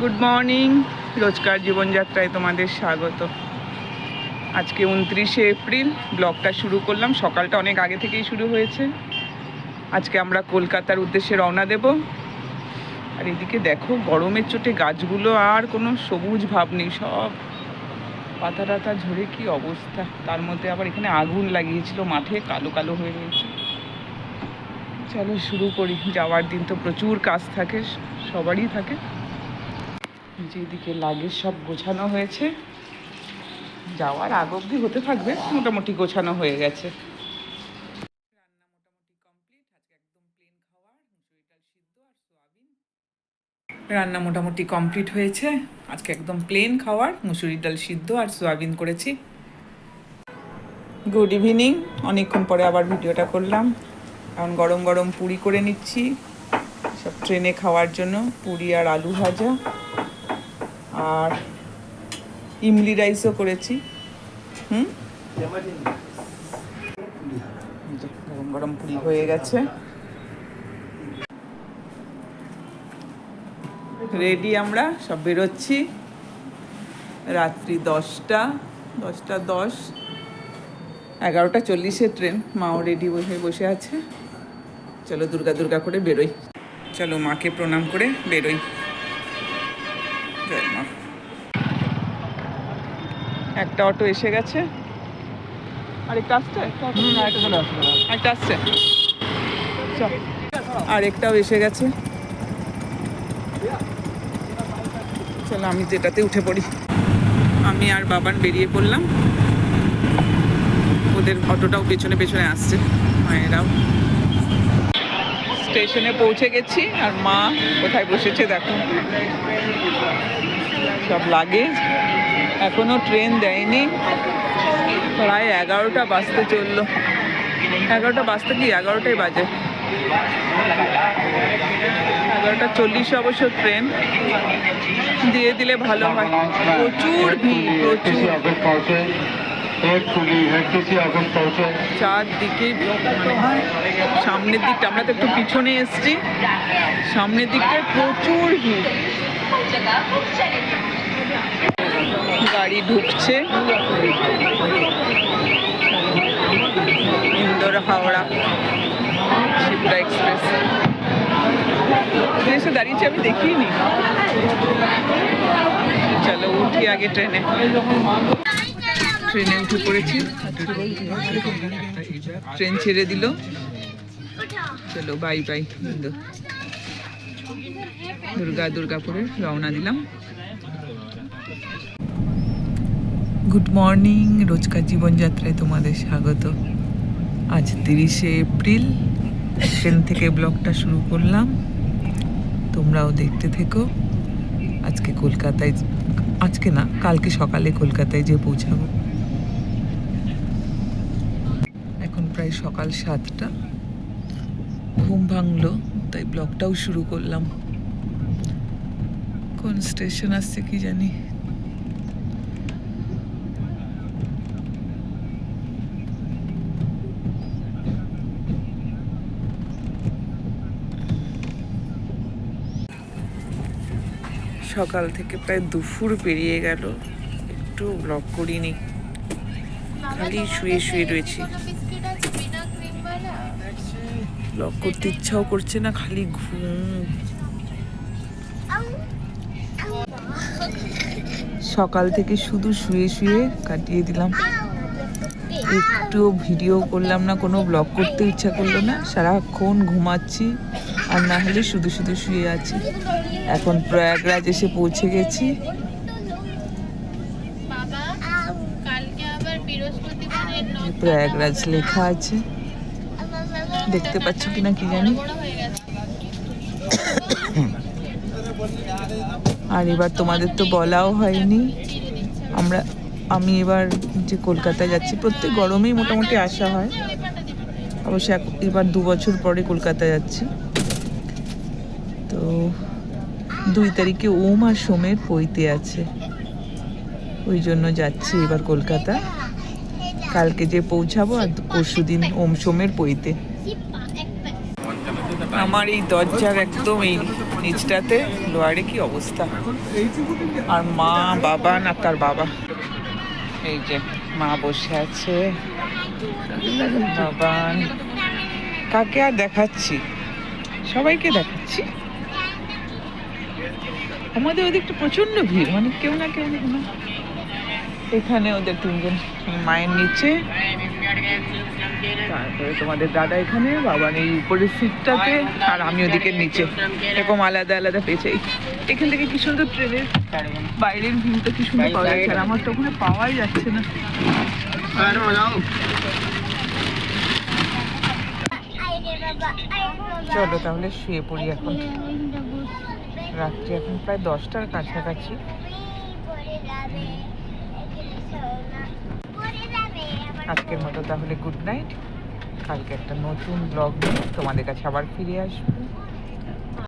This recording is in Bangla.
গুড মর্নিং রোজকার জীবনযাত্রায় তোমাদের স্বাগত। আজকে উনত্রিশে এপ্রিল, ব্লগটা শুরু করলাম। সকালটা অনেক আগে থেকেই শুরু হয়েছে। আজকে আমরা কলকাতার উদ্দেশ্যে রওনা দেব। আর এদিকে দেখো, গরমের চোটে গাছগুলো আর কোনো সবুজ ভাব নেই, সব পাতা টাতা ঝরে কি অবস্থা। তার মধ্যে আবার এখানে আগুন লাগিয়েছিল মাঠে, কালো কালো হয়ে রয়েছে। চলো শুরু করি। যাওয়ার দিন তো প্রচুর কাজ থাকে, সবারই থাকে। যেদিকে লাগেজ সব গোছানো হয়েছে। যাওয়ার আগ অবধি হতে থাকবে, মোটামুটি গোছানো হয়ে গেছে। রান্না মোটামুটি কমপ্লিট হয়েছে। আজকে একদম প্লেন খাওয়ার মুসুরির ডাল সিদ্ধ আর সোয়াবিন করেছি। গুড ইভিনিং অনেকক্ষণ পরে আবার ভিডিওটা করলাম। এখন গরম গরম পুরি করে নিচ্ছি। সব ট্রেনে খাওয়ার জন্য, পুরি আর আলু ভাজা। আর ইমলি রাইসও করেছি। হুম? গরম গরম পুরি হয়ে গেছে। রেডি আমরা, সব বেরোচ্ছি। রাত্রি দশটা দশটা দশ। এগারোটা চল্লিশের ট্রেন, মাও রেডি হয়ে বসে আছে। চলো দুর্গা দুর্গা করে বেরোই। চলো মাকে প্রণাম করে বেরোই। একটা অটো এসে গেছে। আরেকটা আসছে? একটা আসছে চল আরেকটাও এসে গেছে। চলো আমি যেটাতে উঠে পড়ি। আমি আর বাবার বেরিয়ে পড়লাম। ওদের অটোটাও পেছনে পেছনে আসছে মায়েরাও। স্টেশনে পৌঁছে গেছি আর মা কোথায় বসেছে দেখো। সব লাগে এখনও ট্রেন দেয়নি। প্রায় এগারোটা বাজতে চলল। এগারোটা বাজতে কি? এগারোটাই বাজে। এগারোটা চল্লিশে অবশ্য ট্রেন দিয়ে দিলে ভালো হয়। প্রচুর ভিড়, প্রচুর। চারদিকে ভিড় সামনের দিকটা, আমরা তো একটু পিছনে এসছি। সামনের দিকটায় প্রচুর গাড়ি ঢুকছে। ইন্দোর হাওড়া, শিবরা এক্সপ্রেস। এসে দাঁড়িয়েছে, আমি দেখিনি। চলো, উঠি আগে ট্রেনে। ট্রেনে উঠে পড়েছি। ট্রেন ছেড়ে দিল। চলো বাই বাই দুর্গা, দুর্গাপুরে রওনা দিলাম। গুড মর্নিং রোজকার জীবনযাত্রায় তোমাদের স্বাগত। আজ তিরিশে এপ্রিল ট্রেন থেকে ব্লগটা শুরু করলাম। তোমরাও দেখতে থেকো। আজকে কলকাতায়, আজকে না, কালকে সকালে কলকাতায় যে পৌঁছাবো। এখন প্রায় সকাল সাতটা। ঘুম ভাঙলো, তাই ব্লগটাও শুরু করলাম। কোন স্টেশন আসছে কি জানি। সকাল থেকে প্রায় দুপুর পেরিয়ে গেল, একটু ব্লগ করিনি। খালি শুয়ে শুয়ে রয়েছি। ব্লগ করতে ইচ্ছাও করছে না খালি ঘুম। সকাল থেকে শুধু শুয়ে শুয়ে কাটিয়ে দিলাম। একটু ভিডিও করলাম না কোনো ব্লগ করতে ইচ্ছা করল না। সারাক্ষণ ঘুমাচ্ছি আর না হলে শুধু শুধু শুয়ে আছি। এখন প্রয়াগরাজ এসে পৌঁছে গেছি। প্রয়াগরাজ লেখা আছে। দেখতে পাচ্ছ কিনা কি জানি। আর এবার তোমাদের তো বলাও হয়নি। আমরা, আমি এবার যে কলকাতায় যাচ্ছি, প্রত্যেক গরমেই মোটামুটি আসা হয়। অবশ্য এবার দু বছর পরে কলকাতা যাচ্ছি। তো দুই তারিখে ওম আর সোমের পৈতে আছে। ওই জন্য যাচ্ছি এবার কলকাতা। কালকে যে পৌঁছাবো আর পরশু দিন ওম সোমের পৈতে। আমার এই দরজার একদম এই নিচটাতে লোয়ারে কি অবস্থা? আর মা, বাবা না তার বাবা? এই যে মা বসে আছে। বাবান কাকে আর দেখাচ্ছি? সবাইকে দেখাচ্ছি? আমাদের ওদিকটা প্রচণ্ড ভিড় মানে কেউ না কেউ না। এখানে ওদের তিনজন মায়ের নিচে। তারপরে তোমাদের দাদা এখানে বাবার এই উপরের সিটটাতে, আর আমি ওদিকে নিচে। এরকম আলাদা আলাদা পেয়েছে। এখান থেকে কি সুন্দর ট্রেনের বাইরের ভিউটা কি সুন্দর পাওয়া যাচ্ছে? আর আমার তো ওখানে পাওয়াই যাচ্ছে না। চলো তাহলে শুয়ে পড়ি এখন। রাত্রি এখন প্রায় দশটার কাছাকাছি। আজকের মতো তাহলে গুড নাইট কালকে একটা নতুন ব্লগ নিয়ে তোমাদের কাছে আবার ফিরে আসব।